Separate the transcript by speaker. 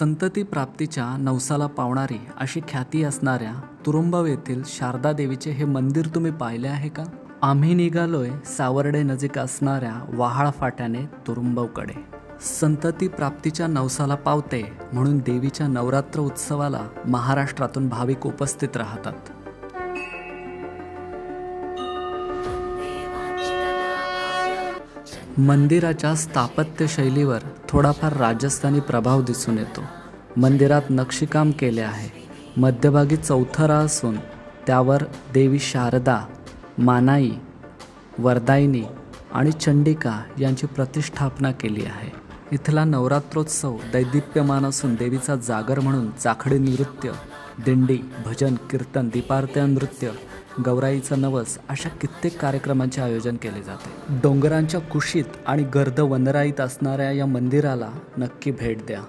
Speaker 1: संतती प्राप्तीच्या नवसाला पावणारी अशी ख्याती असणाऱ्या तुरुंबव येथील शारदा देवीचे हे मंदिर तुम्ही पाहिले आहे का? आम्ही निघालोय सावर्डे नजीक असणाऱ्या वहाळ फाट्याने तुरुंबवकडे. संतती प्राप्तीच्या नवसाला पावते म्हणून देवीच्या नवरात्र उत्सवाला महाराष्ट्रातून भाविक उपस्थित राहतात. मंदिराच्या स्थापत्यशैलीवर थोडाफार राजस्थानी प्रभाव दिसून येतो. मंदिरात नक्षीकाम केले आहे. मध्यभागी चौथरा असून त्यावर देवी शारदा मानाई वरदायिनी आणि चंडिका यांची प्रतिष्ठापना केली आहे. इथला नवरात्रोत्सव दैदिप्यमान असून देवीचा जागर म्हणून चाखडी नृत्य दिंडी भजन कीर्तन दीपारत्या नृत्य गौराईचं नवस अशा कित्येक कार्यक्रमांचे आयोजन केले जाते. डोंगरांच्या कुशीत आणि गर्द वनराईत असणाऱ्या या मंदिराला नक्की भेट द्या.